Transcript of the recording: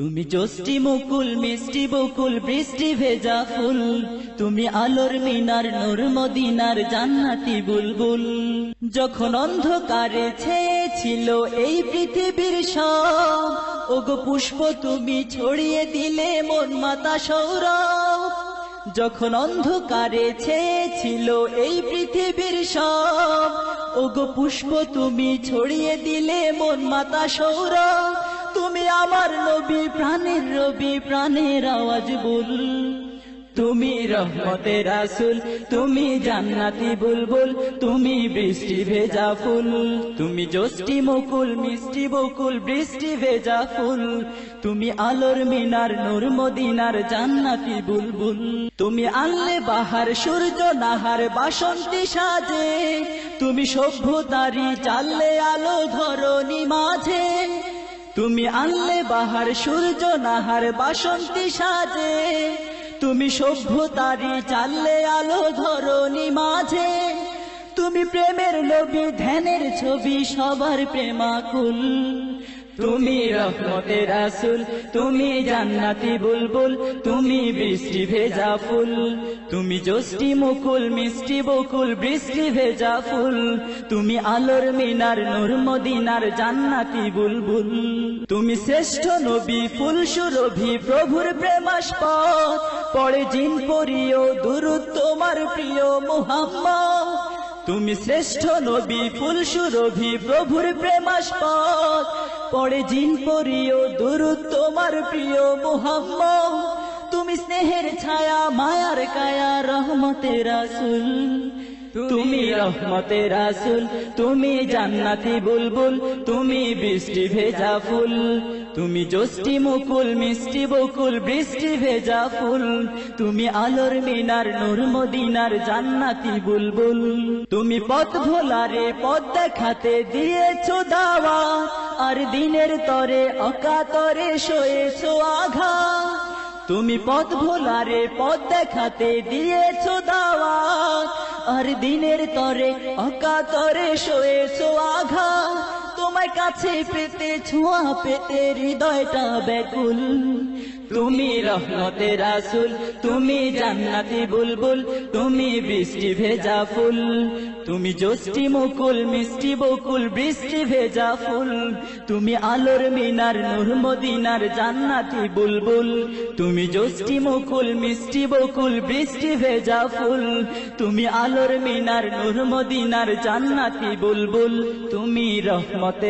তুমি জষ্টি মুকুল, মিষ্টি বকুল, বৃষ্টি ভেজা ফুল। তুমি আলোর মিনার, নূর মদিনার জান্নাতি বুলবুল। যখন অন্ধকারে ছেয়েছিল এই পৃথিবীর সব, ওগো পুষ্প তুমি ছড়িয়ে দিলে মন মাতা সৌরভ। যখন অন্ধকারে ছেয়েছিল এই পৃথিবীর সব, ওগো পুষ্প তুমি ছড়িয়ে দিলে মন মাতা সৌরভ। তুমি আমার নবী, প্রাণের রবি, প্রাণের আওয়াজ বল। তুমি রহমতে রাসুল, তুমি জান্নাতি বুলবুল, তুমি বৃষ্টি ভেজা ফুল। তুমি জষ্টি মুকুল, মিষ্টি বকুল, বৃষ্টি ভেজা ফুল। তুমি আলোর মিনার, নূর মদিনার জান্নাতি বুলবুল। তুমি আনলে বাহার, সূর্য নাহার, বাসন্তী সাজে। তুমি সভ্যতারি চাললে আলো ধরনি মাঝে। তুমি আনলে বাহার, সূর্য নাহার, বাসন্তী সাজে। তুমি সভ্যতারি চাললে আলো ধরনি মাঝে। তুমি প্রেমের নবী ধ্যানের ছবি, সবার প্রেমাকুল। তুমি রহমতে রাসুল, তুমি জান্নাতি বুলবুল, তুমি বৃষ্টি ভেজা ফুল। তুমি জষ্টি মুকুল, মিষ্টি বকুল, বৃষ্টি ভেজা ফুল। তুমি আলোর মিনার, নূর মদিনার জান্নাতি বুলবুল। তুমি শ্রেষ্ঠ নবী, ফুল সুরভি, প্রভুর প্রেমাস্পদ। পড়ে জিন পরিও, দুরুদ তোমার প্রিয় মুহাম্মদ। তুমি শ্রেষ্ঠ নবী, ফুল সুরভি, প্রভুর প্রেমাস্পদ। পড়ে জিন পরিও দূর তোমার প্রিয় মোহাম্মদ। তুমি স্নেহের ছায়া মায়ার কায়া রহমতের রাসুল। তুমি রহমতে রাসুল, তুমি জান্নাতি বুলবুল, তুমি বৃষ্টি ভেজা ফুল। তুমি জষ্টি মুকুল, মিষ্টি বকুল, বৃষ্টি ভেজা ফুল। তুমি আলোর মিনার, নূর মদিনার জান্নাতি বুলবুল। তুমি পথ ভোলারে, পথ দেখাতে দিয়েছ দাওয়া। আর দিনের তরে, অকাতরে শোয়েছো আঘা। তুমি পথ ভোলারে, পথ দেখাতে দিয়েছ দাওয়াত আর দিনের তরে অকাতরে শোয়েছো আঘা তোমার কাছে পেতে, ছোঁয়া পেতে, হৃদয়টা ব্যাকুল। তুমি তুমি জান্নাতি বুলবুল, তুমি বৃষ্টি ভেজা ফুল। তুমি মুকুল, মিষ্টি বকুল, বৃষ্টি ভেজা ফুল। তুমি আলোর মিনার, নূর মদিনার জান্নাতি বুলবুল। তুমি জষ্টি মুকুল, মিষ্টি বকুল, বৃষ্টি ভেজা ফুল। তুমি আলোর মিনার, নূর মদিনার জান্নাতি বুলবুল। তুমি রহমতে